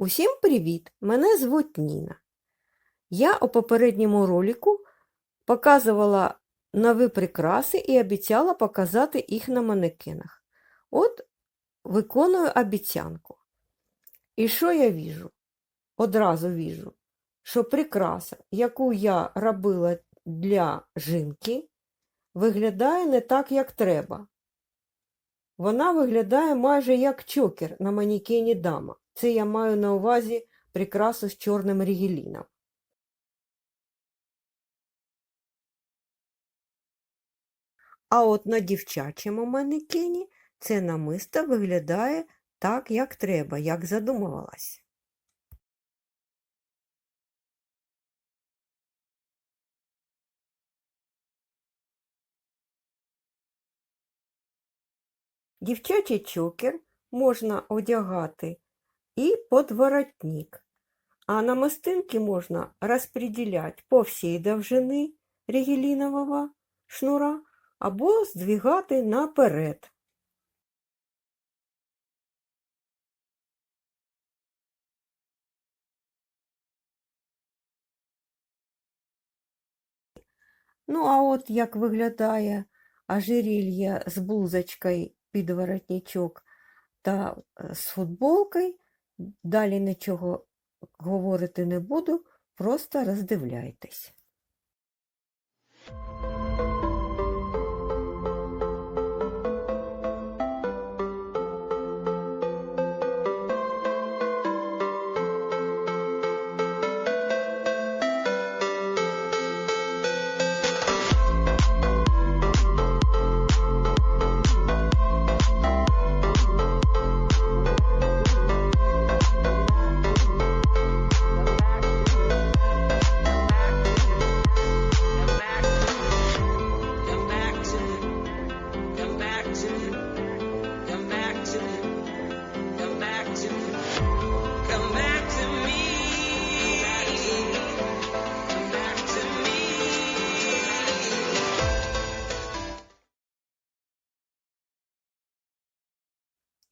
Усім привіт! Мене звуть Ніна. Я у попередньому ролику показувала нові прикраси і обіцяла показати їх на манекенах. От виконую обіцянку. І що я віжу? Одразу віжу, що прикраса, яку я робила для жінки, виглядає не так, як треба. Вона виглядає майже як чокер на манекені дама. Це я маю на увазі прикрасу з чорним рігеліном. А от на дівчачому манекені це намисто виглядає так, як треба, як задумувалась. Дівчачий чокер можна одягати і під воротник, а намистинки можна розподіляти по всій довжини рігелінового шнура або здвигати наперед. Ну, а от як виглядає ожерелье з блузочкою під воротничок та з футболкою, далі нічого говорити не буду, просто роздивляйтесь.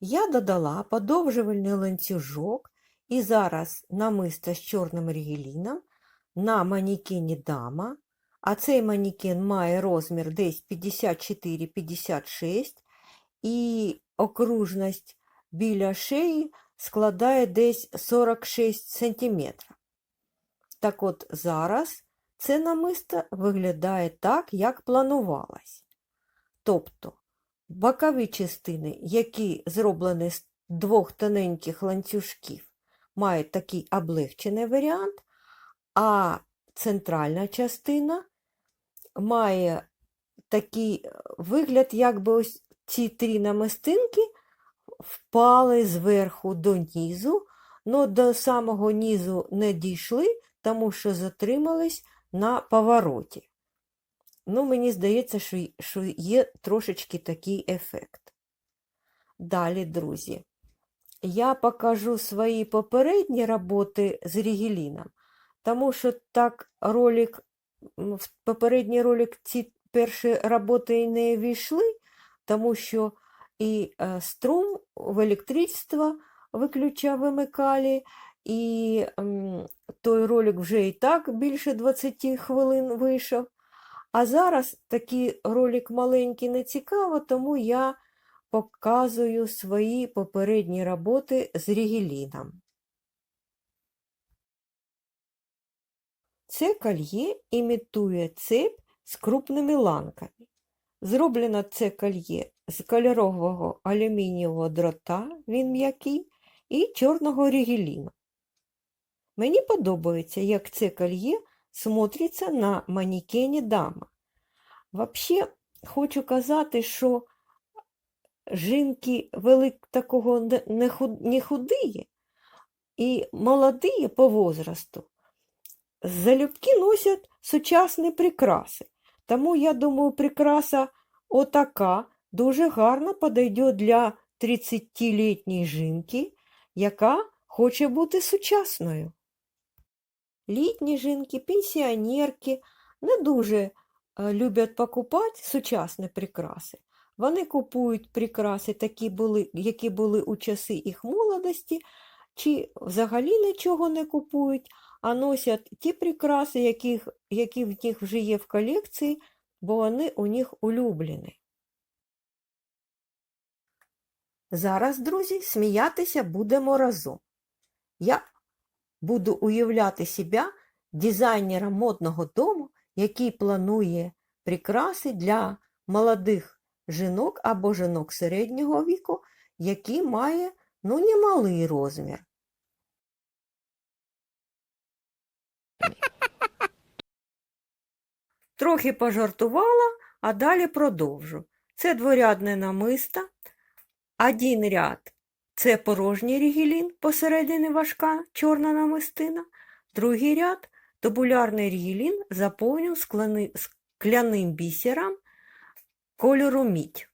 Я додала подовжувальний ланцюжок і зараз намисто з чорним рігеліном на манекені дама, а цей манекен має розмір десь 54-56 і окружність біля шиї складає десь 46 см. Так от зараз це намисто виглядає так, як планувалось. Тобто бокові частини, які зроблені з двох тоненьких ланцюжків, мають такий облегчений варіант, а центральна частина має такий е, вигляд, якби ось ці три намистинки впали зверху до низу, але до самого низу не дійшли, тому що затримались на повороті. Ну, мені здається, що, що є трошечки такий ефект. Далі, друзі, я покажу свої попередні роботи з рігеліном, тому що так ролик, в попередній ролик ці перші роботи не війшли, тому що і е, струм в електричество виключав вимикали, і той ролик вже і так більше 20 хвилин вийшов. А зараз такий ролик маленький не цікаво, тому я показую свої попередні роботи з рігеліном. Це кольє імітує цепь з крупними ланками. Зроблено це кольє з кольорового алюмінієвого дрота, він м'який, і чорного рігеліну. Мені подобається, як це кольє смотриться на манекені дама. Вообще, хочу казати, що жінки велик такого не- не худ- не худиє і молодые по возрасту залюбки носять сучасні прикраси. Тому, я думаю, прикраса отака дуже гарно підійде для 30-літньої жінки, яка хоче бути сучасною. Літні жінки, пенсіонерки не дуже люблять покупати сучасні прикраси. Вони купують прикраси, такі були, які були у часи їх молодості, чи взагалі нічого не купують, а носять ті прикраси, яких, які в них вже є в колекції, бо вони у них улюблені. Зараз, друзі, сміятися будемо разом. Я буду уявляти себе дизайнером модного дому, який планує прикраси для молодих жінок або жінок середнього віку, які має ну, немалий розмір. Трохи пожартувала, а далі продовжу. Це дворядне намисто, один ряд це порожній рігелін, посередині важка чорна намистина, другий ряд табулярний рігелін заповнив скляним бісером кольору мідь.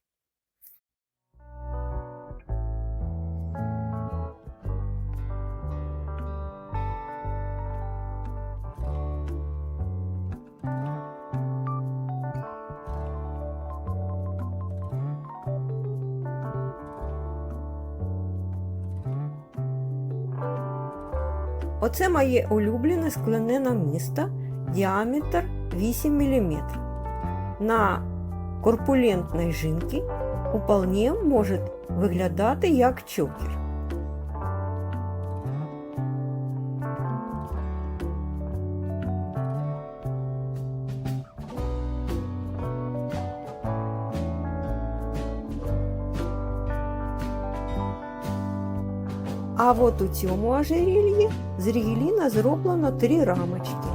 Оце моє улюблене скляне намисто, діаметр 8 мм. На корпулентної жінки уполне може виглядати як чокер. А от у цьому ожерельї з рігеліна зроблено три рамочки.